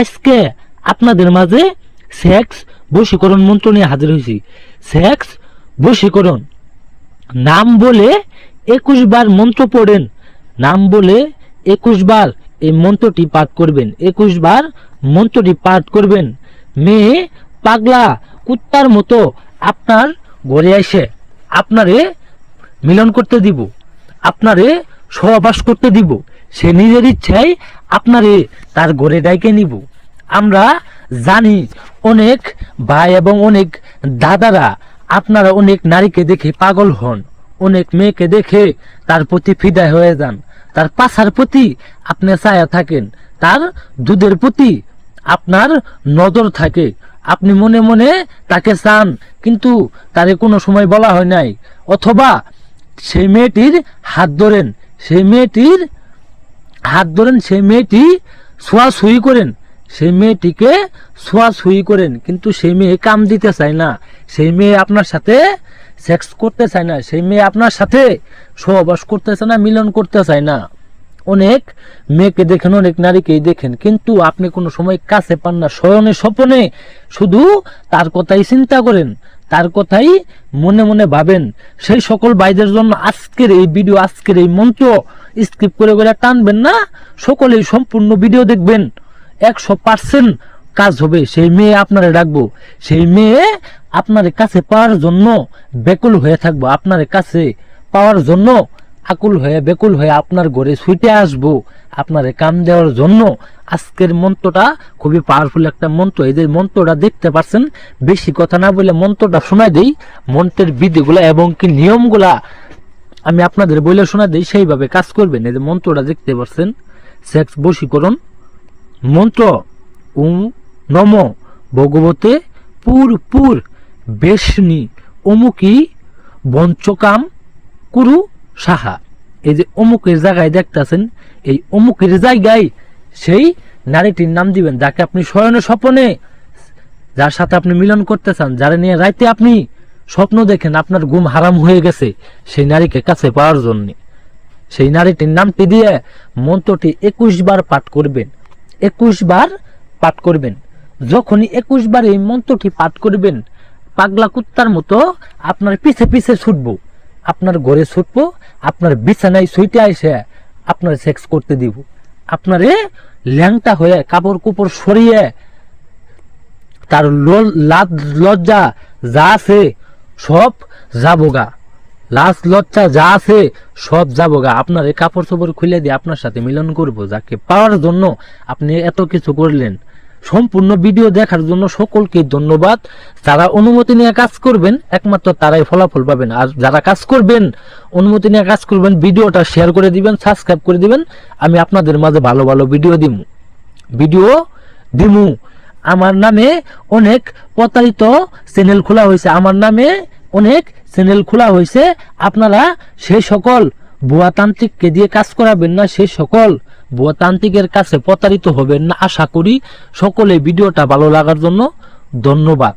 আজকে আপনাদের মাঝে সেক্স বশীকরণ মন্ত্র নিয়ে হাজির হয়েছি। সেক্স বশীকরণ। নাম বলে একুশ বার মন্ত্র পড়েন। নাম বলে একুশ বার এই মন্ত্রটি পাঠ করবেন। একুশ বার মন্ত্রটি পাঠ করবেন। মেয়ে পাগলা কুত্তার মতো আপনার ঘরে এসে আপনারে মিলন করতে দিব। আপনারে সহবাস করতে দিব। সে নিজের ইচ্ছায় আপনারে তার ঘরে ডাইকে নিব। আমরা জানি অনেক ভাই এবং অনেক দাদারা আপনারা অনেক নারীকে দেখে পাগল হন, অনেক মেয়েকে দেখে তার প্রতি ফিদায় হয়ে যান, তার পাশার প্রতি আপনি ছায়া থাকেন, তার দুধের প্রতি আপনার নজর থাকে। আপনি মনে মনে তাকে চান, কিন্তু তারে কোনো সময় বলা হয় নাই। অথবা সেই মেয়েটির হাত ধরেন, সেই মেয়েটির হাত ধরেন সেই মেয়েটি ছোঁয়াছুঁই করেন। সেই মেয়েটিকে ছোঁয়াছুঁই করেন। কিন্তু সেই মেয়ে কাম দিতে চায় না। সেই মেয়ে আপনার সাথে সেক্স করতে চায় না। সেই মেয়ে আপনার সাথে সহবাস করতে চায় না, মিলন করতে চায় না। অনেক মেয়েকে দেখেন, অনেক নারীকেই দেখেন। কিন্তু আপনি কোনো সময় কাছে পান না শয়নে স্বপনে। শুধু তার কথাই চিন্তা করেন, তার কথাই মনে মনে ভাবেন। সেই সকল ভাইদের জন্য আজকের এই ভিডিও আজকের এই মন্ত্র স্কিপ করে করে টানবেন না, সকলেই সম্পূর্ণ ভিডিও দেখবেন। একশো পার্সেন্ট কাজ হবে। সেই মেয়ে আপনারে ডাকবো। সেই মেয়ে আপনার কাছে পাওয়ার জন্য বেকুল হয়ে থাকব। আপনার কাছে পাওয়ার জন্য আকুল হয়ে বেকুল হয়ে আপনার ঘরে ছুটে আসব। আপনারে কাম দেওয়ার জন্য আজকের মন্ত্রটা খুবই পাওয়ারফুল একটা মন্ত্র। এই যে মন্ত্রটা দেখতে পাচ্ছেন বেশি কথা না বলে মন্ত্রটা শোনাই দেই। মন্ত্রের বিধিগুলা এবং কি নিয়মগুলা আমি আপনাদের বলে শোনা দিই, সেইভাবে কাজ করবেন। এই যে মন্ত্রটা দেখতে পাচ্ছেন, সেক্স বশীকরণ। মন্ত্র ওম নম, ভগবতে পুর পুর, বেশনি, অমুকি, বঞ্চকাম, কুরু, সাহা। এই যে অমুকের জায়গায় দেখতেছেন, এই অমুকের জায়গায় সেই নারীটির নাম দিবেন, যাকে আপনি শয়নে স্বপনে, যার সাথে আপনি মিলন করতে চান, যারা নিয়ে রাইতে আপনি স্বপ্ন দেখেন আপনার ঘুম হারাম হয়ে গেছে সেই নারীকে কাছে পাওয়ার জন্য। সেই নারীটির নামটি দিয়ে মন্ত্রটি একুশ বার পাঠ করবেন। একুশ বার পাঠ করবেন। যখনই একুশ বার এই মন্ত্রটি পাঠ করবেন, পাগলা কুত্তার মতো আপনার পিছে পিছে ছুটবো। আপনার ঘরে ছুটবো, আপনার বিছানায় ছুটে এসে আপনার সেক্স করতে দিব। আপনারে ল্যাংটা হয়ে কাপড় কুপড় সরিয়ে তার লজ্জা যা আছে সব যাবোগা। লাজ লজ্জা যা আছে সব যাবোগা। আপনার এই কাপড় চোপড় খুলে দিয়ে আপনার সাথে মিলন করব, যাকে পাওয়ার জন্য আপনি এত কিছু করলেন। সম্পূর্ণ ভিডিও দেখার জন্য সকলকে ধন্যবাদ। যারা অনুমতি নিয়ে কাজ করবেন, একমাত্র তারাই ফলাফল পাবেন। আর যারা কাজ করবেন, অনুমতি নিয়ে কাজ করবেন, ভিডিওটা শেয়ার করে দিবেন সাবস্ক্রাইব করে দিবেন। আমি আপনাদের মাঝে ভালো ভালো ভিডিও দিব ভিডিও দিমু। আমার নামে অনেক প্রতারিত চ্যানেল খোলা হয়েছে। আমার নামে অনেক চ্যানেল খোলা হয়েছে। আপনারা সেই সকল ভুয়াতান্ত্রিককে দিয়ে কাজ করাবেন না সেই সকল ভুয়াতান্ত্রিকের কাছে প্রতারিত হবেন না। আশা করি সকলে ভিডিওটা ভালো লাগার জন্য ধন্যবাদ।